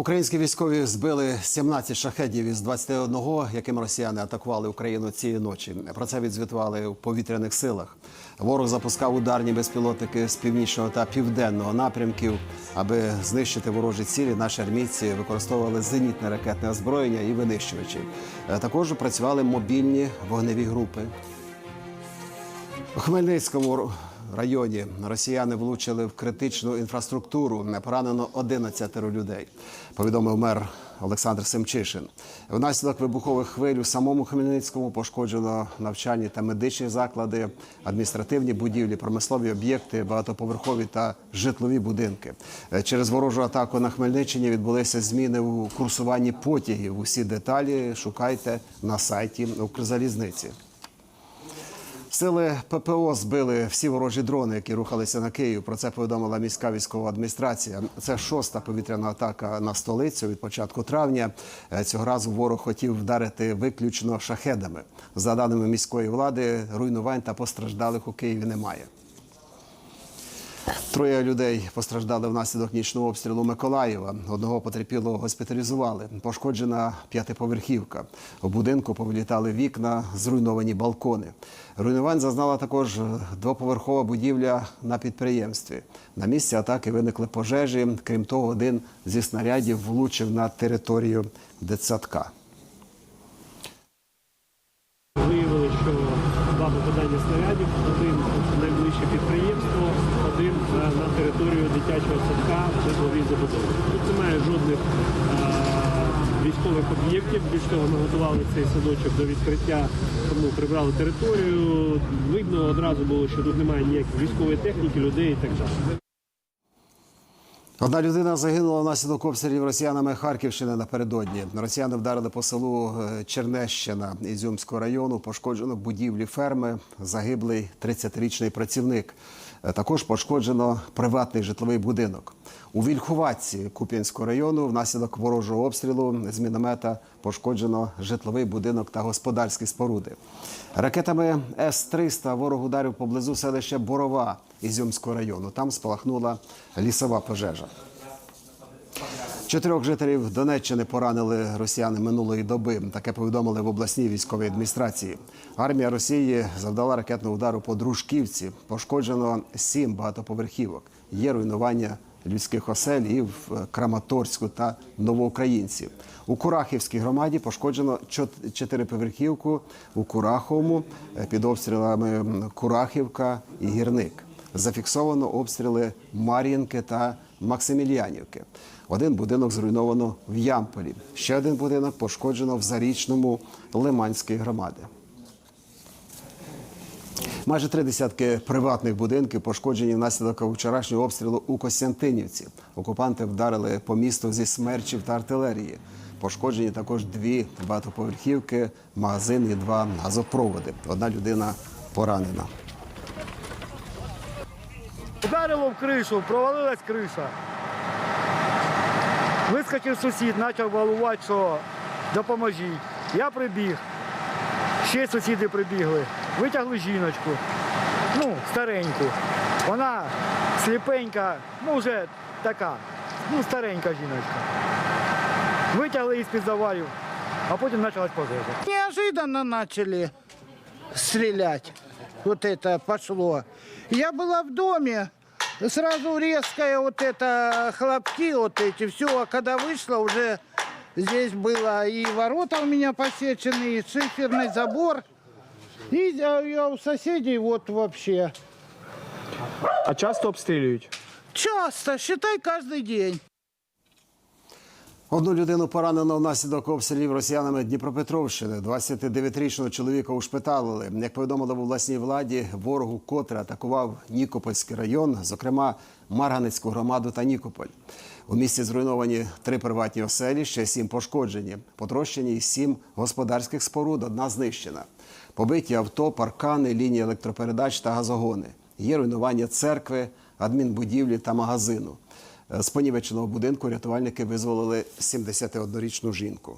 Українські військові збили 17 шахедів із 21, яким росіяни атакували Україну цієї ночі. Про це відзвітували у повітряних силах. Ворог запускав ударні безпілотники з північного та південного напрямків. Аби знищити ворожі цілі, наші армійці використовували зенітне ракетне озброєння і винищувачі. Е, Також працювали мобільні вогневі групи. У Хмельницькому районі росіяни влучили в критичну інфраструктуру. Поранено 11 людей. Повідомив мер Олександр Семчишин. Внаслідок вибухових хвиль у самому Хмельницькому пошкоджено навчальні та медичні заклади, адміністративні будівлі, промислові об'єкти, багатоповерхові та житлові будинки. Через ворожу атаку на Хмельниччині відбулися зміни у курсуванні потягів. Усі деталі шукайте на сайті Укрзалізниці. Сили ППО збили всі ворожі дрони, які рухалися на Київ. Про це повідомила міська військова адміністрація. Це шоста повітряна атака на столицю від початку травня. Е, Цього разу ворог хотів вдарити виключно шахедами. За даними міської влади, руйнувань та постраждалих у Києві немає. Троє людей постраждали внаслідок нічного обстрілу Миколаєва. Одного потерпілого госпіталізували. Пошкоджена п'ятиповерхівка. У будинку повилітали вікна, зруйновані балкони. Руйнувань зазнала також двоповерхова будівля на підприємстві. На місці атаки виникли пожежі. Крім того, один зі снарядів влучив на територію дитсадка. Виявили, що два попадання снарядів, один в найближче підприємство, один е, на територію дитячого садка в житловій забудові. Тут немає жодних військових об'єктів. Більш того, ми готували цей садочок до відкриття, тому прибрали територію. Видно одразу було, що тут немає ніякої військової техніки, людей і так далі. Одна людина загинула внаслідок обстрілів росіянами Харківщини напередодні. Росіяни вдарили по селу е, Чернещина Ізюмського району. Пошкоджено будівлі ферми. Загиблий 30-річний працівник. Е, Також пошкоджено приватний житловий будинок. У Вільхуватці Куп'янського району внаслідок ворожого обстрілу з міномета пошкоджено житловий будинок та господарські споруди. Ракетами С-300 ворог ударив поблизу селища Борова Ізюмського району. Там спалахнула лісова пожежа. Чотирьох жителів Донеччини поранили росіяни минулої доби. Таке повідомили в обласній військовій адміністрації. Армія Росії завдала ракетного удару по Дружківці. Пошкоджено сім багатоповерхівок. Є руйнування людських осель і в Краматорську та Новоукраїнці. У Курахівській громаді пошкоджено чот- чотириповерхівку у Кураховому е, під обстрілами Курахівка і Гірник. Зафіксовано обстріли Мар'їнки та Максимілянівки. Один будинок зруйновано в Ямполі. Ще один будинок пошкоджено в Зарічному Лиманської громади. Майже три десятки приватних будинків пошкоджені внаслідок вчорашнього обстрілу у Костянтинівці. Окупанти вдарили по місту зі смерчів та артилерії. Пошкоджені також дві багатоповерхівки, магазин і два газопроводи. Одна людина поранена. Ударило в кришу, провалилась криша. Вискочив сусід, почав балувати, що допоможіть. Я прибіг. Ще сусіди прибігли. Витягли жіночку, ну, стареньку. Вона сліпенька, ну вже така, ну, старенька жіночка. Витягли її з-під завалів, а потім почалась пожежа. Неожиданно начали стрелять. Вот это пошло. Я была в доме, сразу резкое вот это хлопки вот эти, все. А когда вышла, уже здесь было и ворота у меня посечены, и шиферный забор. И я у соседей вот вообще. А часто обстрілюють? Часто, считай, каждый день. Одну людину поранено внаслідок обстрілів росіянами Дніпропетровщини. 29-річного чоловіка ушпиталили. Як повідомили в обласній владі, ворогу котре атакував Нікопольський район, зокрема Марганецьку громаду та Нікополь. У місті зруйновані три приватні оселі, ще сім пошкоджені. Потрощені сім господарських споруд, одна знищена. Побиті авто, паркани, лінії електропередач та газогони. Є руйнування церкви, адмінбудівлі та магазину. З понівеченого будинку рятувальники визволили 71-річну жінку.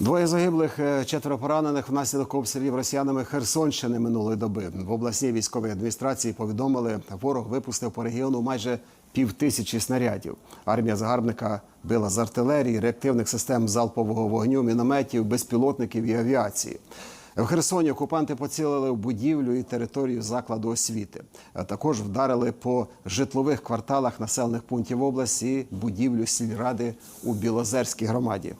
Двоє загиблих, е, четверо поранених внаслідок обстрілів росіянами Херсонщини минулої доби. В обласній військовій адміністрації повідомили, ворог випустив по регіону майже півтисячі снарядів. Армія загарбника била з артилерії, реактивних систем залпового вогню, мінометів, безпілотників і авіації. В Херсоні окупанти поцілили в будівлю і територію закладу освіти. А також вдарили по житлових кварталах населених пунктів області будівлю сільради у Білозерській громаді.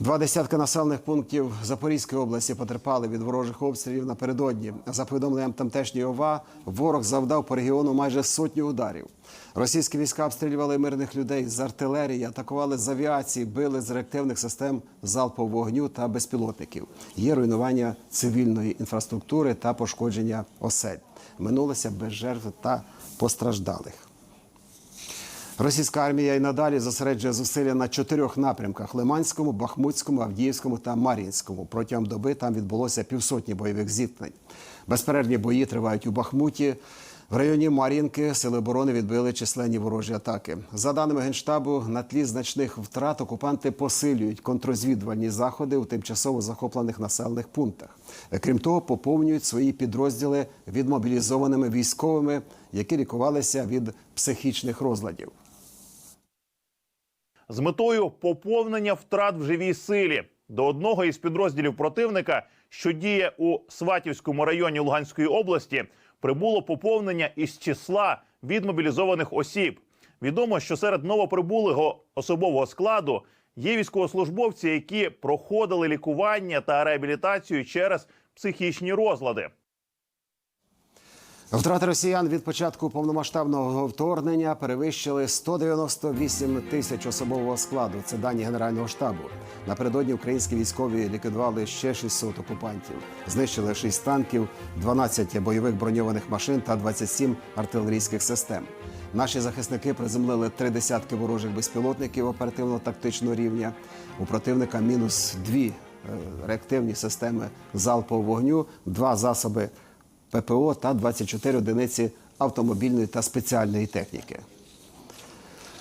Два десятки населених пунктів Запорізької області потерпали від ворожих обстрілів напередодні. За повідомленням тамтешньої ОВА, ворог завдав по регіону майже сотню ударів. Російські війська обстрілювали мирних людей з артилерії, атакували з авіації, били з реактивних систем залпового вогню та безпілотників. Є руйнування цивільної інфраструктури та пошкодження осель. Минулося без жертв та постраждалих. Російська армія і надалі зосереджує зусилля на чотирьох напрямках: Лиманському, Бахмутському, Авдіївському та Мар'їнському. Протягом доби там відбулося півсотні бойових зіткнень. Безперервні бої тривають у Бахмуті. В районі Мар'їнки сили оборони відбили численні ворожі атаки. За даними генштабу, на тлі значних втрат окупанти посилюють контрозвідувальні заходи у тимчасово захоплених населених пунктах. Крім того, поповнюють свої підрозділи відмобілізованими військовими, які лікувалися від психічних розладів. З метою поповнення втрат в живій силі до одного із підрозділів противника, що діє у Сватівському районі Луганської області, прибуло поповнення із числа відмобілізованих осіб. Відомо, що серед новоприбулого особового складу є військовослужбовці, які проходили лікування та реабілітацію через психічні розлади. Втрати росіян від початку повномасштабного вторгнення перевищили 198 тисяч особового складу. Це дані Генерального штабу. Напередодні українські військові ліквідували ще 600 окупантів, знищили 6 танків, 12 бойових броньованих машин та 27 артилерійських систем. Наші захисники приземлили три десятки ворожих безпілотників оперативно-тактичного рівня. У противника мінус дві е, реактивні системи залпового вогню, два засоби ППО та 24 одиниці автомобільної та спеціальної техніки.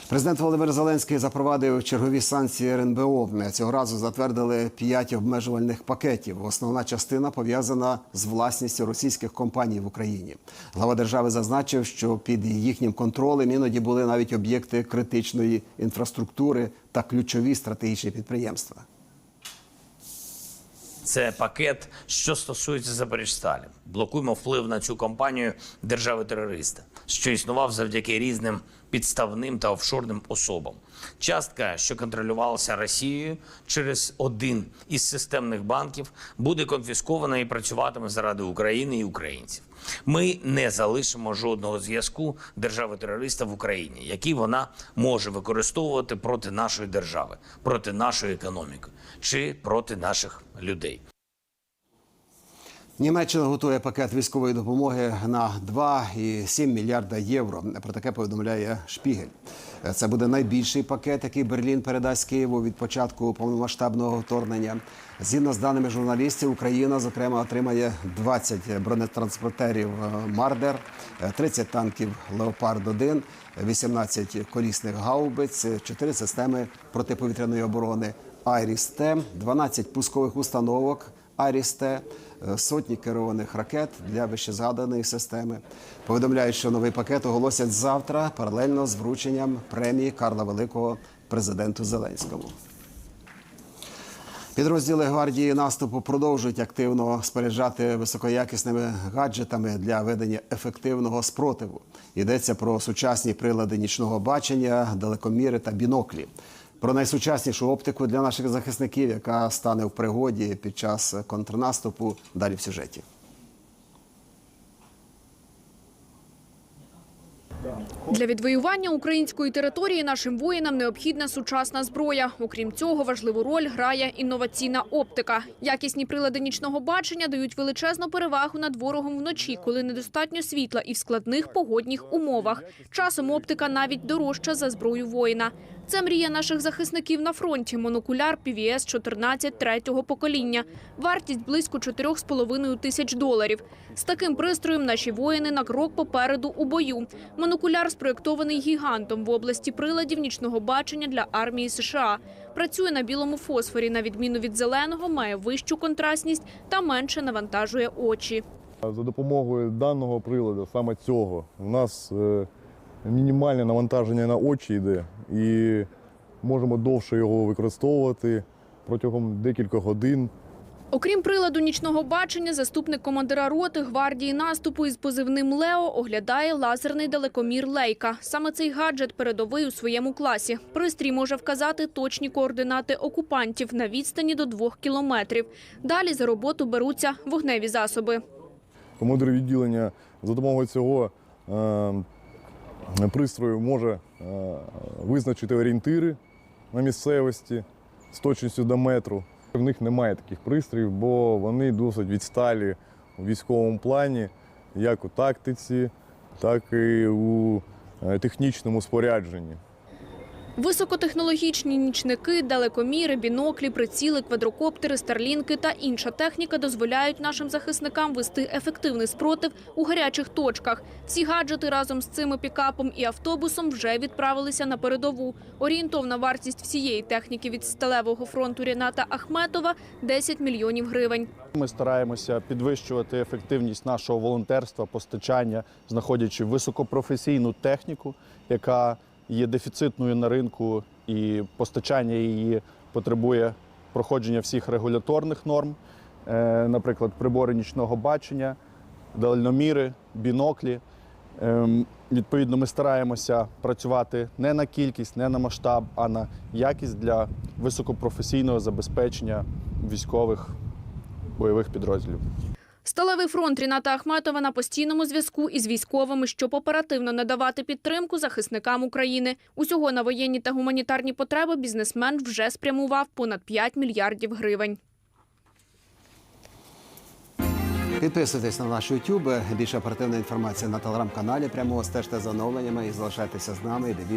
Президент Володимир Зеленський запровадив чергові санкції РНБО. Цього разу затвердили п'ять обмежувальних пакетів. Основна частина пов'язана з власністю російських компаній в Україні. Глава держави зазначив, що під їхнім контролем іноді були навіть об'єкти критичної інфраструктури та ключові стратегічні підприємства. Це пакет, що стосується Запоріжсталі. Блокуємо вплив на цю компанію держави-терориста, що існував завдяки різним підставним та офшорним особам. Частка, що контролювалася Росією через один із системних банків, буде конфіскована і працюватиме заради України і українців. Ми не залишимо жодного зв'язку держави-терориста в Україні, який вона може використовувати проти нашої держави, проти нашої економіки чи проти наших людей. Німеччина готує пакет військової допомоги на 2,7 мільярда євро. Про таке повідомляє Шпігель. Це буде найбільший пакет, який Берлін передасть Києву від початку повномасштабного вторгнення. Згідно з даними журналістів, Україна зокрема отримає 20 бронетранспортерів Мардер, е, 30 танків Леопард 1 18 колісних гаубиць, 4 системи протиповітряної оборони Айріс-Т, 12 пускових установок. Арісте, сотні керованих ракет для вищезгаданої системи. Повідомляють, що новий пакет оголосять завтра паралельно з врученням премії Карла Великого президенту Зеленському. Підрозділи гвардії наступу продовжують активно споряджати високоякісними гаджетами для ведення ефективного спротиву. Йдеться про сучасні прилади нічного бачення, далекоміри та біноклі. Про найсучаснішу оптику для наших захисників, яка стане в пригоді під час контрнаступу. Далі в сюжеті. Для відвоювання української території нашим воїнам необхідна сучасна зброя. Окрім цього, важливу роль грає інноваційна оптика. Якісні прилади нічного бачення дають величезну перевагу над ворогом вночі, коли недостатньо світла і в складних погодних умовах. Часом оптика навіть дорожча за зброю воїна. Це мрія наших захисників на фронті. Монокуляр PVS 14 третього покоління. Вартість близько 4,5 тисяч доларів. З таким пристроєм наші воїни на крок попереду у бою. Монокуляр спроєктований гігантом в області приладів нічного бачення для армії США. Працює на білому фосфорі, на відміну від зеленого, має вищу контрастність та менше навантажує очі. За допомогою даного приладу, саме цього, у нас е, мінімальне навантаження на очі йде, і можемо довше його використовувати протягом декількох годин. Окрім приладу нічного бачення, заступник командира роти гвардії наступу із позивним Лео оглядає лазерний далекомір Лейка. Саме цей гаджет передовий у своєму класі. Пристрій може вказати точні координати окупантів на відстані до двох кілометрів. Далі за роботу беруться вогневі засоби. Командир відділення за допомогою цього е, пристрою може е, визначити орієнтири на місцевості з точністю до метру. В них немає таких пристроїв, бо вони досить відсталі у військовому плані, як у тактиці, так і у е, технічному спорядженні. Високотехнологічні нічники, далекоміри, біноклі, приціли, квадрокоптери, старлінки та інша техніка дозволяють нашим захисникам вести ефективний спротив у гарячих точках. Всі гаджети разом з цими пікапом і автобусом вже відправилися на передову. Орієнтовна вартість всієї техніки від сталевого фронту Ріната Ахметова – 10 мільйонів гривень. Ми стараємося підвищувати ефективність нашого волонтерства, постачання, знаходячи високопрофесійну техніку, яка є дефіцитною на ринку, і постачання її потребує проходження всіх регуляторних норм, Е, наприклад, прибори нічного бачення, дальноміри, біноклі. Ем, Відповідно, ми стараємося працювати не на кількість, не на масштаб, а на якість для високопрофесійного забезпечення військових бойових підрозділів. Сталевий фронт Ріната Ахметова на постійному зв'язку із військовими, щоб оперативно надавати підтримку захисникам України. Усього на воєнні та гуманітарні потреби бізнесмен вже спрямував понад 5 мільярдів гривень. Підписуйтесь на наш YouTube. Більше оперативної інформації на телеграм-каналі. Прямо стежте за оновленнями і залишайтеся з нами.